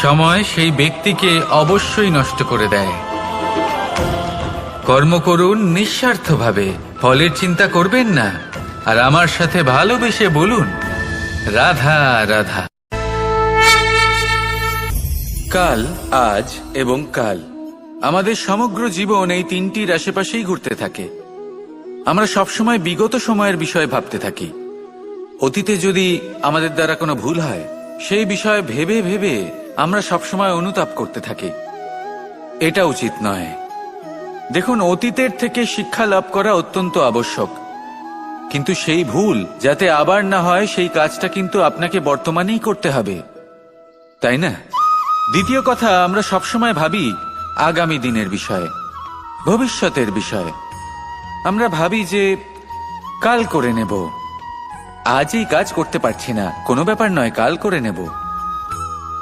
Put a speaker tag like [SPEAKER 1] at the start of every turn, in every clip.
[SPEAKER 1] সময় সেই ব্যক্তিকে অবশ্যই নষ্ট করে দেয়। কর্ম করুন নিঃস্বার্থভাবে, ফলের চিন্তা করবেন না, আর আমার সাথে ভালোবেসে বলুন, রাধা রাধা। কাল, আজ এবং কাল, আমাদের সমগ্র জীবন এই তিনটির আশেপাশেই ঘুরতে থাকে। আমরা সবসময় বিগত সময়ের বিষয়ে ভাবতে থাকি। অতীতে যদি আমাদের দ্বারা কোনো ভুল হয়, সেই বিষয়ে ভেবে ভেবে আমরা সবসময় অনুতাপ করতে থাকি। এটা উচিত নয়। দেখুন, অতীতের থেকে শিক্ষা লাভ করা অত্যন্ত আবশ্যক। কিন্তু সেই ভুল, যাতে আবার না হয়, সেই কাজটা কিন্তু আপনাকে বর্তমানেই করতে হবে। তাই না? দ্বিতীয় কথা, আমরা সবসময় ভাবি, আগামী দিনের বিষয়ে, ভবিষ্যতের বিষয়ে। আমরা ভাবি যে, কাল করে নেব। আজ এই কাজ করতে পারছি না। কোনো ব্যাপার নয়, কাল করে নেব।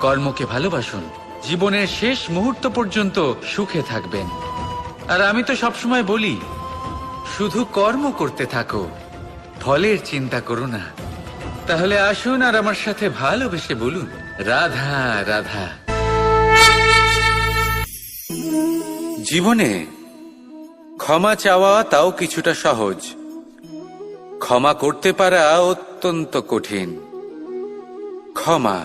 [SPEAKER 1] কর্মকে ভালোবাসুন। জীবনের শেষ মুহূর্ত পর্যন্ত সুখে থাকবেন। আর আমি তো সবসময় বলি, শুধু কর্ম করতে থাকো, ফলের চিন্তা করো না। তাহলে আসুন আর আমার সাথে ভালোবেসে বলুন, রাধা রাধা। জীবনে ক্ষমা চাওয়া তাও কিছুটা সহজ। ক্ষমা করতে পারা অত্যন্ত কঠিন। ক্ষমা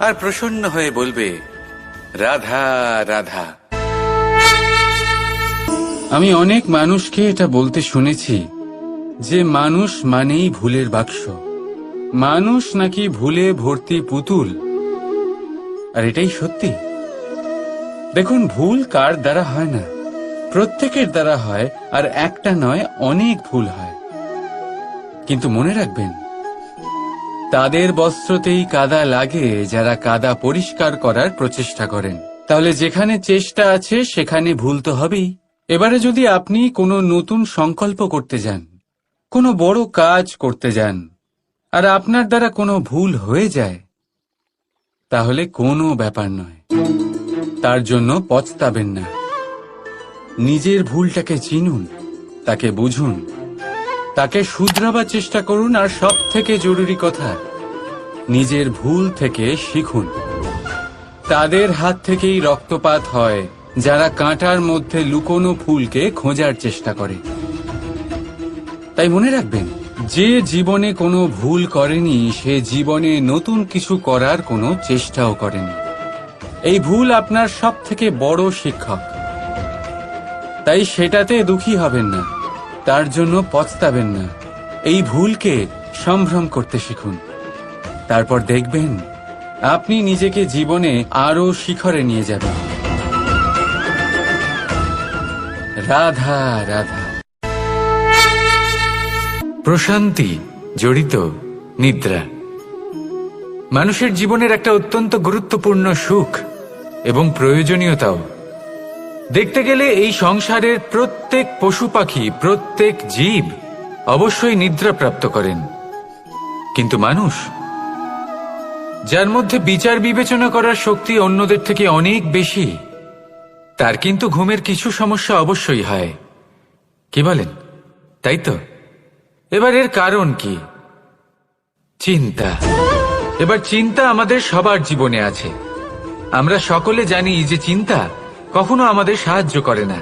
[SPEAKER 1] আর প্রসন্ন হয়ে বলবে, রাধা রাধা। আমি অনেক মানুষকে এটা বলতে শুনেছি যে মানুষ মানেই ভুলের বাক্স। মানুষ নাকি ভুলে ভর্তি পুতুল। আর এটাই সত্যি। দেখুন, ভুল কার দ্বারা হয় না? প্রত্যেকের দ্বারা হয়, আর একটা নয়, অনেক ভুল হয়। কিন্তু মনে রাখবেন তাদের বস্ত্রতেই কাদা লাগে যারা কাদা পরিষ্কার করার প্রচেষ্টা করেন। তাহলে যেখানে চেষ্টা আছে, সেখানে ভুল তো হবেই। এবারে যদি আপনি কোনো নতুন সংকল্প করতে যান, কোনো বড় কাজ করতে যান, আর আপনার দ্বারা কোনো ভুল হয়ে যায়, তাহলে কোনো ব্যাপার নয়। তার জন্য পচতাবেন না। নিজের ভুলটাকে চিনুন, তাকে বুঝুন। তাকে শুধরাবার চেষ্টা করুন আর সব থেকে জরুরি কথা, নিজের ভুল থেকে শিখুন। তাদের হাত থেকেই রক্তপাত হয়, যারা কাঁটার মধ্যে লুকোনো ফুলকে খোঁজার চেষ্টা করে। তাই মনে রাখবেন, যে জীবনে কোনো ভুল করেনি, সে জীবনে নতুন কিছু করার কোনো চেষ্টাও করেনি। এই ভুল আপনার সব থেকে বড় শিক্ষক। তাই সেটাতে দুঃখী হবেন না। তার জন্য পচতাবেন না। এই ভুলকে সম্ভ্রম করতে শিখুন। তারপর দেখবেন, আপনি নিজেকে জীবনে আরও শিখরে নিয়ে যাবেন। রাধা রাধা। প্রশান্তি, জড়িত, নিদ্রা। মানুষের জীবনের একটা অত্যন্ত গুরুত্বপূর্ণ সুখ এবং প্রয়োজনীয়তাও। দেখতে গেলে এই সংসারের প্রত্যেক পশু পাখি, প্রত্যেক জীব অবশ্যই নিদ্রা প্রাপ্ত করেন। কিন্তু মানুষ, যার মধ্যে বিচার বিবেচনা করার শক্তি অন্যদের থেকে অনেক বেশি, তার কিন্তু ঘুমের কিছু সমস্যা অবশ্যই হয়। কি বলেন? তাই তো? এবার এর কারণ কি? চিন্তা। এবার চিন্তা আমাদের সবার জীবনে আছে। আমরা সকলে জানি যে চিন্তা কখনো আমাদের সাহায্য করে না।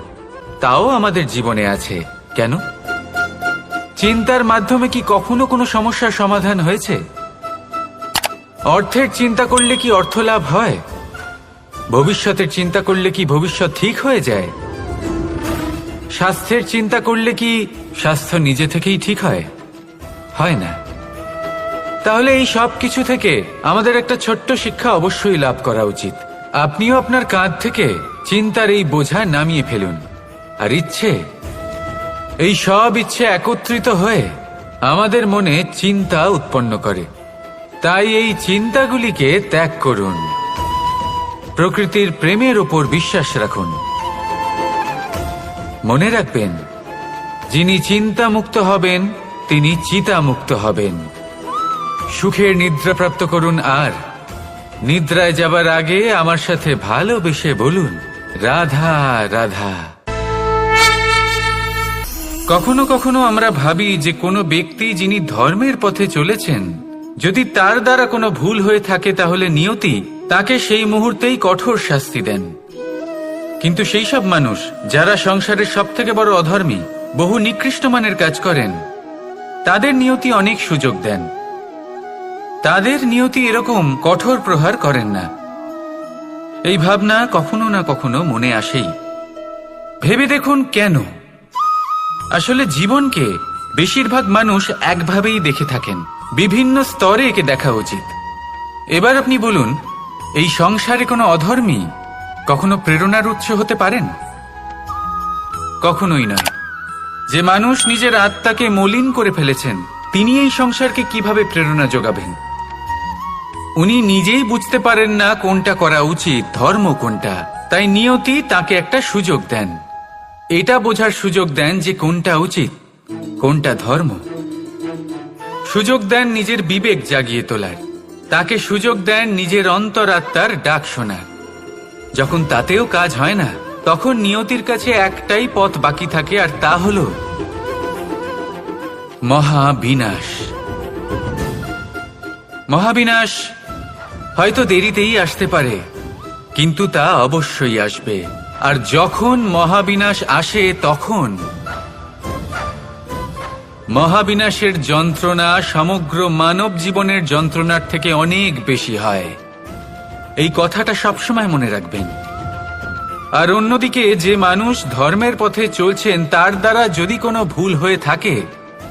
[SPEAKER 1] তাও আমাদের জীবনে আছে। কেন? চিন্তার মাধ্যমে কি কখনো কোনো সমস্যার সমাধান হয়েছে? অর্থের চিন্তা করলে কি অর্থ লাভ হয়? ভবিষ্যতের চিন্তা করলে কি ভবিষ্যৎ ঠিক হয়ে যায়? স্বাস্থ্যের চিন্তা করলে কি স্বাস্থ্য নিজে থেকেই ঠিক হয়? হয় না। তাহলে এই সব কিছু থেকে আমাদের একটা ছোট্ট শিক্ষা অবশ্যই লাভ করা উচিত। আপনিও আপনার কাঁধ থেকে চিন্তার এই বোঝা নামিয়ে ফেলুন। আর ইচ্ছে, এই সব ইচ্ছে একত্রিত হয়ে আমাদের মনে চিন্তা উৎপন্ন করে। তাই এই চিন্তাগুলিকে ত্যাগ করুন। প্রকৃতির প্রেমের ওপর বিশ্বাস রাখুন। মনে রাখবেন, যিনি চিন্তা মুক্ত হবেন, তিনি চিতা মুক্ত হবেন। সুখের নিদ্রা প্রাপ্ত করুন আর নিদ্রায় যাবার আগে আমার সাথে ভালোবেসে বলুন, রাধা রাধা। কখনো কখনো আমরা ভাবি যে কোনো ব্যক্তি যিনি ধর্মের পথে চলেছেন, যদি তার দ্বারা কোনো ভুল হয়ে থাকে তাহলে নিয়তি তাকে সেই মুহূর্তেই কঠোর শাস্তি দেন। কিন্তু সেই সব মানুষ, যারা সংসারের সব থেকে বড় অধর্মী, বহু নিকৃষ্ট মানের কাজ করেন, তাদের নিয়তি অনেক সুযোগ দেন। তাদের নিয়তি এরকম কঠোর প্রহার করেন না। এই ভাবনা কখনো না কখনো মনে আসেই। ভেবে দেখুন কেন? আসলে জীবনকে বেশিরভাগ মানুষ একভাবেই দেখে থাকেন। বিভিন্ন স্তরে একে দেখা উচিত। এবার আপনি বলুন, এই সংসারে কোনো অধর্মী কখনো প্রেরণার উৎস হতে পারেন? কখনোই নয় যে মানুষ নিজের আত্মাকে মলিন করে ফেলেছেন, তিনি এই সংসারকে কীভাবে প্রেরণা যোগাবেন? উনি নিজেই বুঝতে পারেন না কোনটা করা উচিত, ধর্ম কোনটা। তাই নিয়তি তাকে একটা সুযোগ দেন। এটা বোঝার সুযোগ দেন যে কোনটা উচিত, কোনটা ধর্ম। সুযোগ দেন নিজের বিবেক জাগিয়ে তোলার। তাকে সুযোগ দেন নিজের অন্তরাত্মার ডাক শোনার। যখন তাতেও কাজ হয় না, তখন নিয়তির কাছে একটাই পথ বাকি থাকে, আর তা হল মহাবিনাশ। মহাবিনাশ হয়তো দেরিতেই আসতে পারে, কিন্তু তা অবশ্যই আসবে। আর যখন মহাবিনাশ আসে, তখন মহাবিনাশের যন্ত্রণা সমগ্র মানব জীবনের যন্ত্রণার থেকে অনেক বেশি হয়। এই কথাটা সবসময় মনে রাখবেন। আর অন্যদিকে, যে মানুষ ধর্মের পথে চলছেন, তার দ্বারা যদি কোনো ভুল হয়ে থাকে,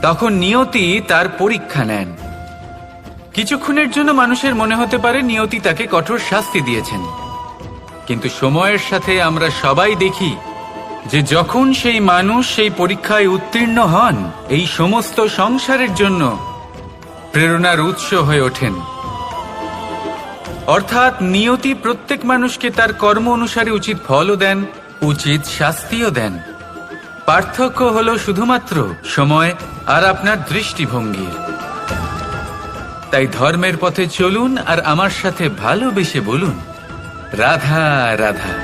[SPEAKER 1] তখন নিয়তি তার পরীক্ষা নেন। কিছুক্ষণের জন্য মানুষের মনে হতে পারে নিয়তি তাকে কঠোর শাস্তি দিয়েছেন। কিন্তু সময়ের সাথে আমরা সবাই দেখি যে যখন সেই মানুষ সেই পরীক্ষায় উত্তীর্ণ হন, এই সমস্ত সংসারের জন্য প্রেরণার উৎস হয়ে ওঠেন। অর্থাৎ নিয়তি প্রত্যেক মানুষকে তার কর্ম অনুসারে উচিত ফলও দেন, উচিত শাস্তিও দেন। পার্থক্য হলো শুধুমাত্র সময় আর আপনার দৃষ্টিভঙ্গির। তাই ধর্মের পথে চলুন আর আমার সাথে ভালোবেসে বলুন। রাধা রাধা।